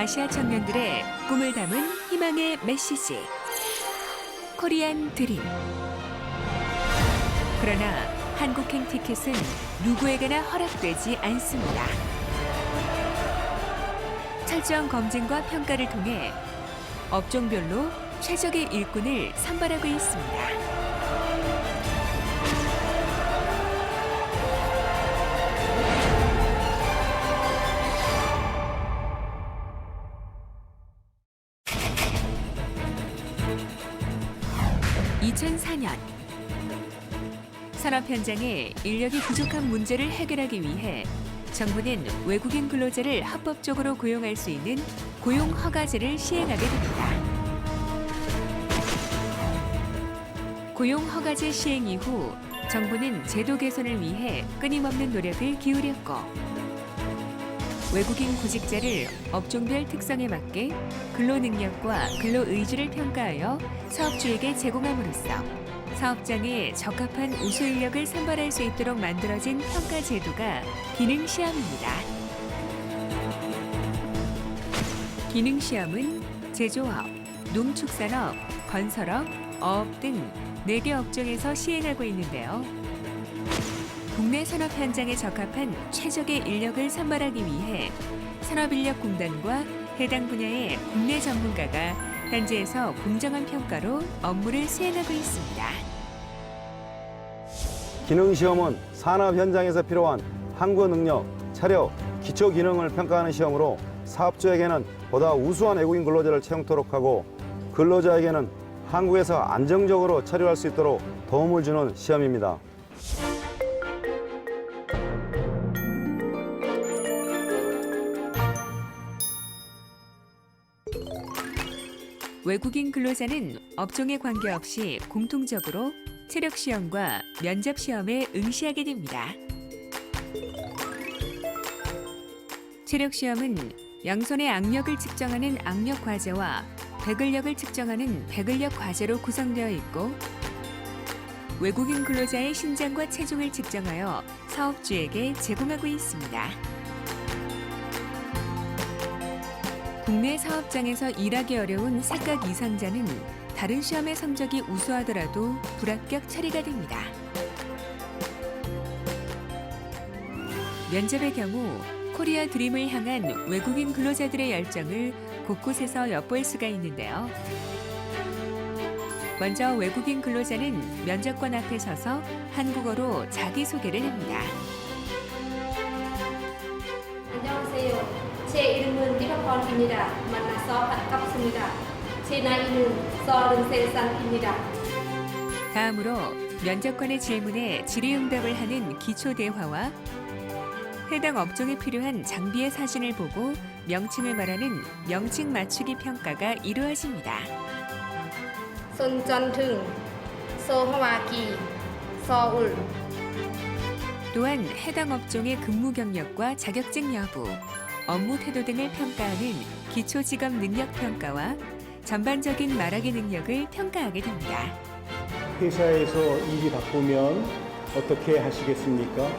아시아 청년들의 꿈을 담은 희망의 메시지. 코리안 드림. 그러나 한국행 티켓은 누구에게나 허락되지 않습니다. 철저한 검증과 평가를 통해 업종별로 최적의 일꾼을 선발하고 있습니다. (2004년) 산업 현장에 인력이 부족한 문제를 해결하기 위해 정부는 외국인 근로자를 합법적으로 고용할 수 있는 고용 허가제를 시행하게 됩니다. 고용 허가제 시행 이후 정부는 제도 개선을 위해 끊임없는 노력을 기울였고 외국인 구직자를 업종별 특성에 맞게 근로 능력과 근로 의지를 평가하여 사업주에게 제공함으로써 사업장에 적합한 우수 인력을 선발할 수 있도록 만들어진 평가 제도가 기능 시험입니다. 기능 시험은 제조업, 농축산업, 건설업, 어업 등 4개 업종에서 시행하고 있는데요. 국내 산업 현장에 적합한 최적의 인력을 선발하기 위해 산업인력공단과 해당 분야의 국내 전문가가 현지에서 공정한 평가로 업무를 수행하고 있습니다. 기능 시험은 산업 현장에서 필요한 항구 능력, 차력, 기초 기능을 평가하는 시험으로 사업주에게는 보다 우수한 외국인 근로자를 채용토록 하고 근로자에게는 한국에서 안정적으로 처리할 수 있도록 도움을 주는 시험입니다. 외국인 근로자는 업종에 관계없이 공통적으로 체력 시험과 면접 시험에 응시하게 됩니다. 체력 시험은 양손의 악력을 측정하는 악력 과제와 배근력을 측정하는 배근력 과제로 구성되어 있고 외국인 근로자의 신장과 체중을 측정하여 사업주에게 제공하고 있습니다. 국내 사업장에서 일하기 어려운 사각 이상자는 다른 시험의 성적이 우수하더라도 불합격 처리가 됩니다. 면접의 경우 코리아 드림을 향한 외국인 근로자들의 열정을 곳곳에서 엿볼 수가 있는데요. 먼저 외국인 근로자는 면접관 앞에 서서 한국어로 자기소개를 합니다. 디바권입니다. 만나서 반갑습니다. 제 나이는 33살입니다. 다음으로 면접관의 질문에 질의응답을 하는 기초 대화와 해당 업종에 필요한 장비의 사진을 보고 명칭을 말하는 명칭 맞추기 평가가 이루어집니다. 손전등, 소하와기, 서울. 또한 해당 업종의 근무 경력과 자격증 여부, 업무 태도 등을 평가하는 기초 직업 능력 평가와 전반적인 말하기 능력을 평가하게 됩니다. 회사에서 일이 바쁘면 어떻게 하시겠습니까?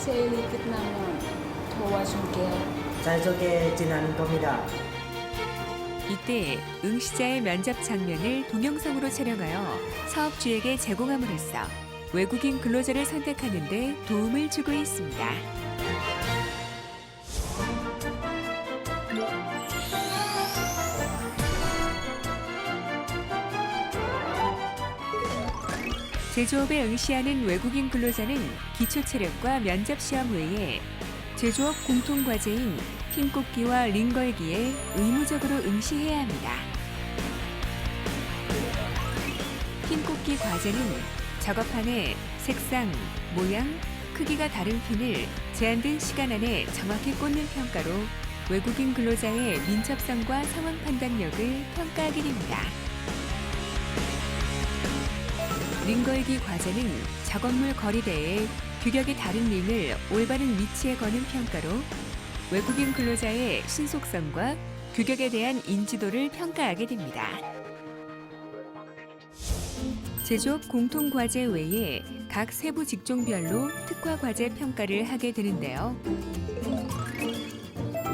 제 일이 끝나면 도와줄게요. 잘 적게 지나는 겁니다. 이때 응시자의 면접 장면을 동영상으로 촬영하여 사업주에게 제공함으로써 외국인 근로자를 선택하는 데 도움을 주고 있습니다. 제조업에 응시하는 외국인 근로자는 기초 체력과 면접 시험 외에 제조업 공통 과제인 핀 꽂기와 링 걸기에 의무적으로 응시해야 합니다. 핀 꽂기 과제는 작업판에 색상, 모양, 크기가 다른 핀을 제한된 시간 안에 정확히 꽂는 평가로 외국인 근로자의 민첩성과 상황 판단력을 평가하게 됩니다. 링걸기 과제는 작업물 거리대에 규격이 다른 링을 올바른 위치에 거는 평가로 외국인 근로자의 신속성과 규격에 대한 인지도를 평가하게 됩니다. 제조업 공통 과제 외에 각 세부 직종별로 특화 과제 평가를 하게 되는데요.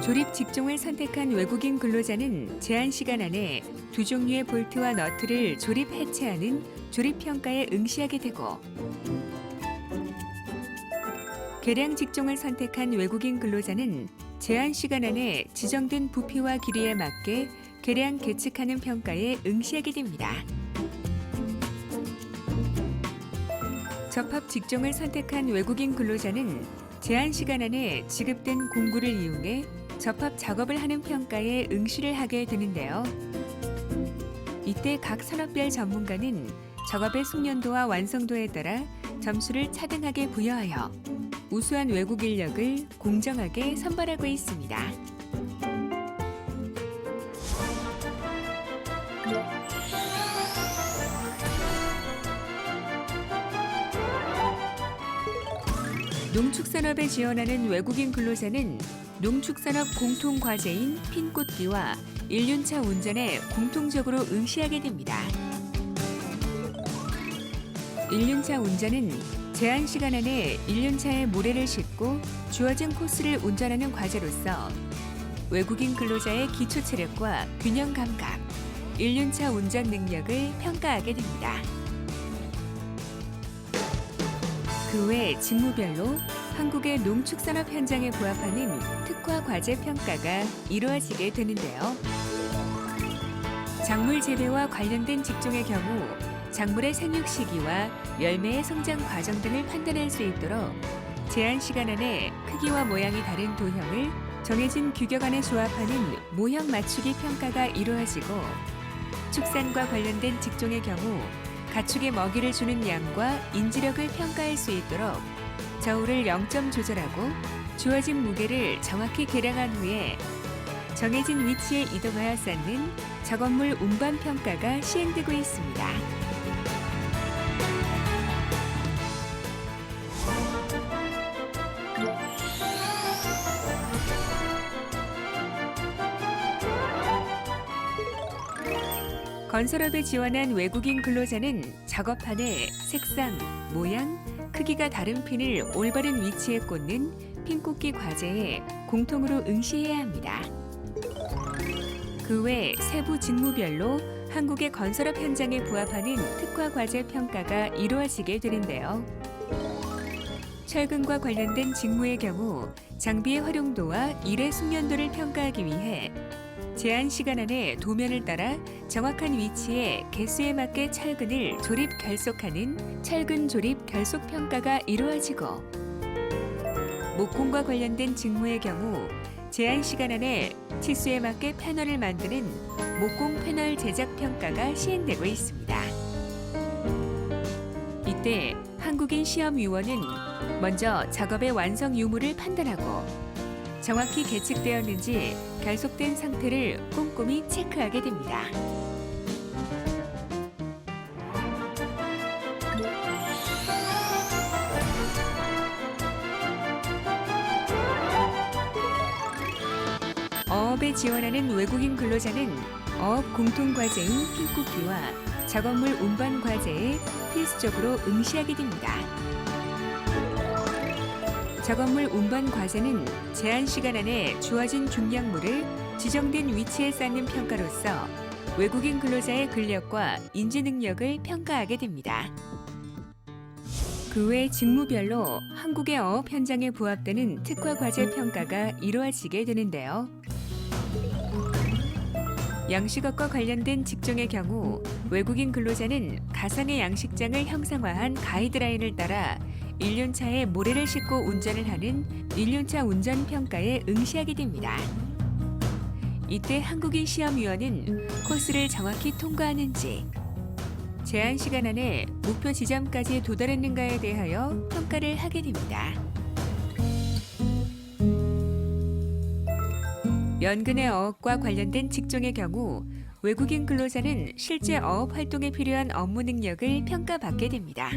조립 직종을 선택한 외국인 근로자는 제한 시간 안에 두 종류의 볼트와 너트를 조립 해체하는 조립 평가에 응시하게 되고 계량 직종을 선택한 외국인 근로자는 제한 시간 안에 지정된 부피와 길이에 맞게 계량 계측하는 평가에 응시하게 됩니다. 접합 직종을 선택한 외국인 근로자는 제한 시간 안에 지급된 공구를 이용해 접합 작업을 하는 평가에 응시를 하게 되는데요. 이때 각 산업별 전문가는 작업의 숙련도와 완성도에 따라 점수를 차등하게 부여하여 우수한 외국 인력을 공정하게 선발하고 있습니다. 농축산업에 지원하는 외국인 근로자는 농축산업 공통과제인 핀꽂기와 1륜차 운전에 공통적으로 응시하게 됩니다. 1륜차 운전은 제한 시간 안에 1륜차에 모래를 싣고 주어진 코스를 운전하는 과제로서 외국인 근로자의 기초 체력과 균형 감각, 1륜차 운전 능력을 평가하게 됩니다. 그 외 직무별로 한국의 농축산업 현장에 부합하는 특화 과제 평가가 이루어지게 되는데요. 작물 재배와 관련된 직종의 경우 작물의 생육 시기와 열매의 성장 과정 등을 판단할 수 있도록 제한 시간 안에 크기와 모양이 다른 도형을 정해진 규격 안에 조합하는 모형 맞추기 평가가 이루어지고 축산과 관련된 직종의 경우 가축의 먹이를 주는 양과 인지력을 평가할 수 있도록 저울을 0점 조절하고 주어진 무게를 정확히 계량한 후에 정해진 위치에 이동하여 쌓는 작업물 운반 평가가 시행되고 있습니다. 건설업에 지원한 외국인 근로자는 작업판에 색상, 모양, 크기가 다른 핀을 올바른 위치에 꽂는 핀 꽂기 과제에 공통으로 응시해야 합니다. 그 외 세부 직무별로 한국의 건설업 현장에 부합하는 특화 과제 평가가 이루어지게 되는데요. 철근과 관련된 직무의 경우 장비의 활용도와 일의 숙련도를 평가하기 위해 제한 시간 안에 도면을 따라 정확한 위치에 개수에 맞게 철근을 조립 결속하는 철근 조립 결속 평가가 이루어지고 목공과 관련된 직무의 경우 제한 시간 안에 치수에 맞게 패널을 만드는 목공 패널 제작 평가가 시행되고 있습니다. 이때 한국인 시험위원은 먼저 작업의 완성 유무를 판단하고 정확히 계측되었는지 결속된 상태를 꼼꼼히 체크하게 됩니다. 어업에 지원하는 외국인 근로자는 어업 공통 과제인 핀꽂기와 작업물 운반 과제에 필수적으로 응시하게 됩니다. 작업물 운반 과제는 제한 시간 안에 주어진 중량물을 지정된 위치에 쌓는 평가로서 외국인 근로자의 근력과 인지 능력을 평가하게 됩니다. 그 외 직무별로 한국의 어업 현장에 부합되는 특화 과제 평가가 이루어지게 되는데요. 양식업과 관련된 직종의 경우 외국인 근로자는 가상의 양식장을 형상화한 가이드라인을 따라 1륜차에 모래를 싣고 운전을 하는 1륜차 운전 평가에 응시하게 됩니다. 이때 한국인 시험위원은 코스를 정확히 통과하는지 제한 시간 안에 목표 지점까지 도달했는가에 대하여 평가를 하게 됩니다. 연근의 어업과 관련된 직종의 경우 외국인 근로자는 실제 어업 활동에 필요한 업무 능력을 평가받게 됩니다.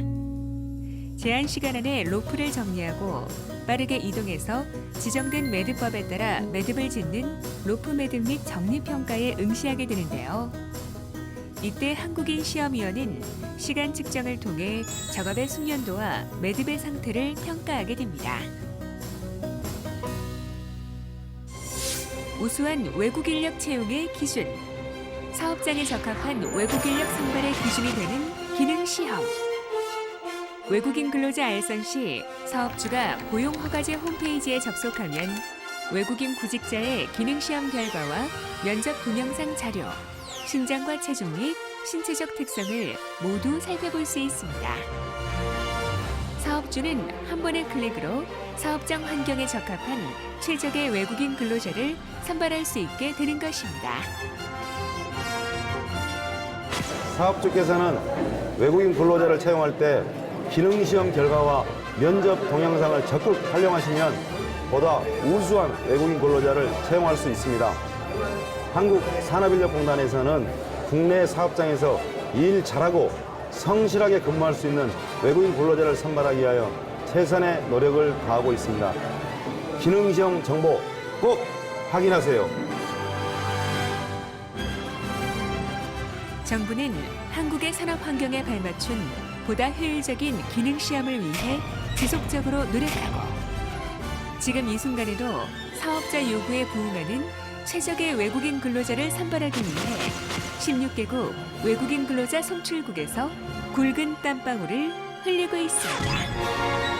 제한 시간 안에 로프를 정리하고 빠르게 이동해서 지정된 매듭법에 따라 매듭을 짓는 로프 매듭 및 정리 평가에 응시하게 되는데요. 이때 한국인 시험위원은 시간 측정을 통해 작업의 숙련도와 매듭의 상태를 평가하게 됩니다. 우수한 외국 인력 채용의 기준, 사업장에 적합한 외국 인력 선발의 기준이 되는 기능 시험. 외국인 근로자 알선 시 사업주가 고용 허가제 홈페이지에 접속하면 외국인 구직자의 기능 시험 결과와 면접 동영상 자료, 신장과 체중 및 신체적 특성을 모두 살펴볼 수 있습니다. 사업주는 한 번의 클릭으로 사업장 환경에 적합한 최적의 외국인 근로자를 선발할 수 있게 되는 것입니다. 사업주께서는 외국인 근로자를 채용할 때 기능 시험 결과와 면접 동영상을 적극 활용하시면 보다 우수한 외국인 근로자를 채용할 수 있습니다. 한국산업인력공단에서는 국내 사업장에서 일 잘하고 성실하게 근무할 수 있는 외국인 근로자를 선발하기 위하여 최선의 노력을 다하고 있습니다. 기능 시험 정보 꼭 확인하세요. 정부는 한국의 산업 환경에 발맞춘 보다 효율적인 기능 시험을 위해 지속적으로 노력하고 지금 이 순간에도 사업자 요구에 부응하는 최적의 외국인 근로자를 선발하기 위해 16개국 외국인 근로자 송출국에서 굵은 땀방울을 흘리고 있습니다.